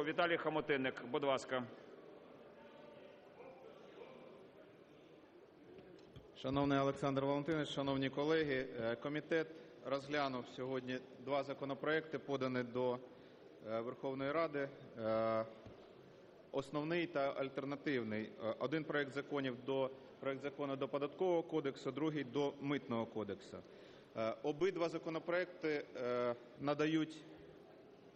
Віталій Хамотинник, будь ласка. Шановний Олександр Валентинович, шановні колеги, е, комітет розглянув сьогодні два законопроекти, подані до е, Верховної Ради. Е, Основний та альтернативний. Один проект законів до проект закону до Податкового кодексу, другий до Митного кодексу. Обидва законопроекти надають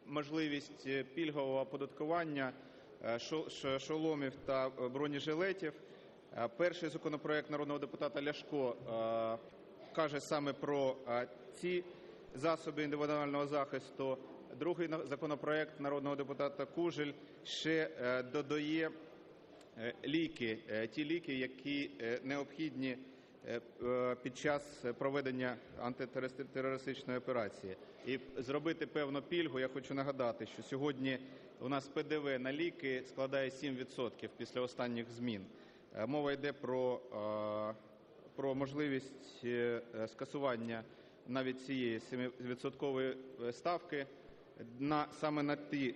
можливість е, пільгового оподаткування е, шоломів та е, бронежилетів. Перший законопроект народного депутата Ляшко каже саме про ці засоби індивідуального захисту. Другий законопроект народного депутата Кужель ще додає ліки, ті ліки, які необхідні під час проведення антитерористичної операції. І зробити певну пільгу, я хочу нагадати, що сьогодні у нас ПДВ на ліки складає 7% після останніх змін. Е, Мова йде про, е, про можливість е, скасування навіть цієї 7% ставки на саме на ті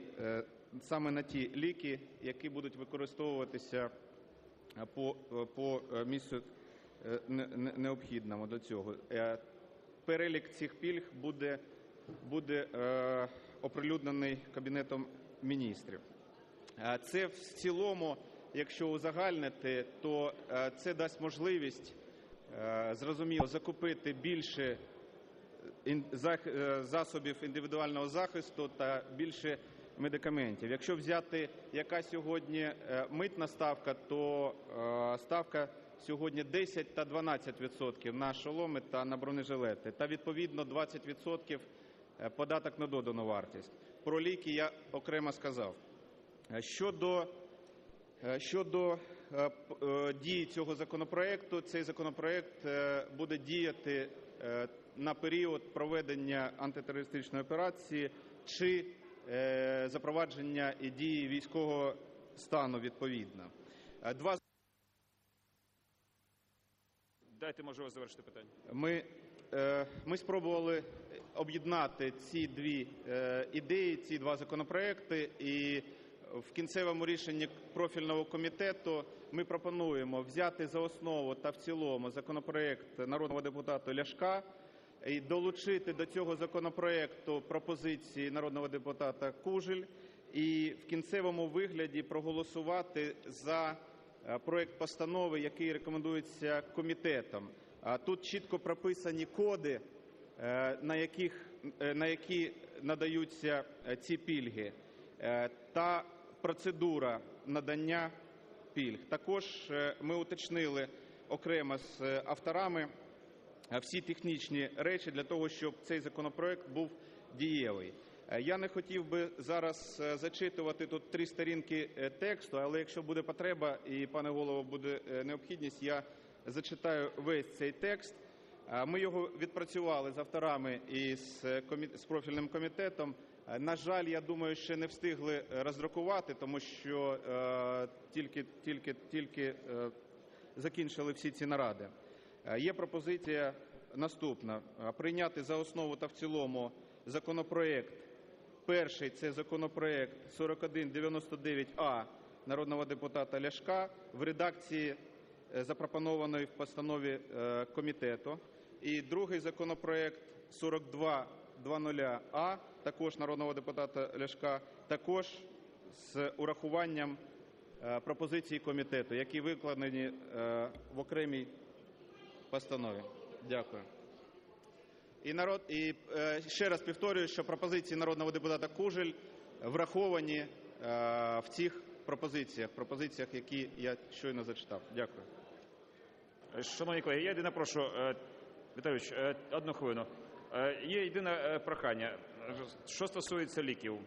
саме на ті ліки, які будуть використовуватися по, по місцю не- не- необхідному до цього. Перелік цих пільг буде, буде е, оприлюднений Кабінетом міністрів. Е, Це в цілому, якщо узагальнити, то е, це дасть можливість зрозуміло закупити більше засобів індивідуального захисту та більше медикаментів. Якщо взяти, яка сьогодні митна ставка, то ставка сьогодні 10 та 12% на шоломи та на бронежилети, та відповідно 20% е, податок на додану вартість. Про ліки я окремо сказав. Е, Щодо Е, Щодо е, е, дії цього законопроекту, цей законопроект е, буде діяти е, на період проведення антитерористичної операції чи е, запровадження і дії військового стану відповідно. Е, Два Дайте можливість завершити питання. Ми, е, ми спробували об'єднати ці дві е, ідеї, ці два законопроекти, і в кінцевому рішенні профільного комітету ми пропонуємо взяти за основу та в цілому законопроект народного депутата Ляшка і долучити до цього законопроекту пропозиції народного депутата Кужель і в кінцевому вигляді проголосувати за е, проект постанови, який рекомендується комітетом. Тут чітко прописані коди, на яких е, на які надаються е, ці пільги, е, та процедура надання пільг. Також е, ми уточнили окремо з е, авторами е, всі технічні речі для того, щоб цей законопроект був дієвий. Е, Я не хотів би зараз е, зачитувати тут три сторінки е, тексту, але якщо буде потреба і, пане голово, буде е, необхідність, я зачитаю весь цей текст. Е, Ми його відпрацювали з авторами і з, е, профільним комітетом. Е, На жаль, я думаю, ще не встигли роздрукувати, тому що тільки, закінчили всі ці наради. Є пропозиція наступна: прийняти за основу та в цілому законопроект. Перший це законопроект 4199А народного депутата Ляшка в редакції, запропонованої в постанові е, комітету. І другий законопроект 4200А, також народного депутата Ляшка, також з урахуванням е, пропозицій комітету, які викладені е, в окремій постанові. Дякую. І народ і е, ще раз повторюю, що пропозиції народного депутата Кужель враховані е, в цих пропозиціях, пропозиціях, які я щойно зачитав. Дякую. Шановні колеги, я єдине прошу, е, Віталійович, е, одну хвилину. Е, Є єдине е, прохання, е, що стосується ліків.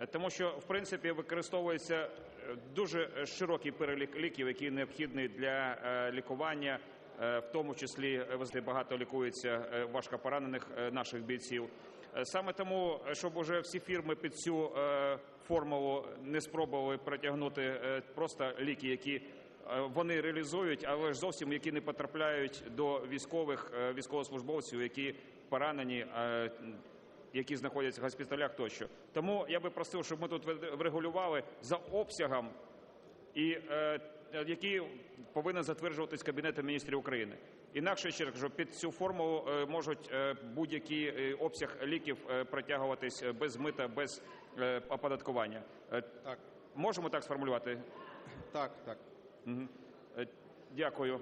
Е, Тому що, в принципі, використовується е, дуже широкий перелік ліків, який необхідний для е, лікування, е, в тому числі е, багато лікується е, важко поранених е, наших бійців. Е, Саме тому, е, щоб уже всі фірми під цю е, формулу не спробували протягнути е, просто ліки, які е, вони реалізують, але ж зовсім які не потрапляють до військових е, військовослужбовців, які поранені, е, які знаходяться в госпіталях тощо. Тому я би просив, щоб ми тут врегулювали за обсягом і е, які повинен затверджуватись Кабінетом міністрів України. Інакше ще кажу, під цю формулу е, можуть е, будь-який е, обсяг ліків е, протягуватись е, без мита, без е, оподаткування. Е, Так, Можемо так сформулювати? так, так. Е, Дякую.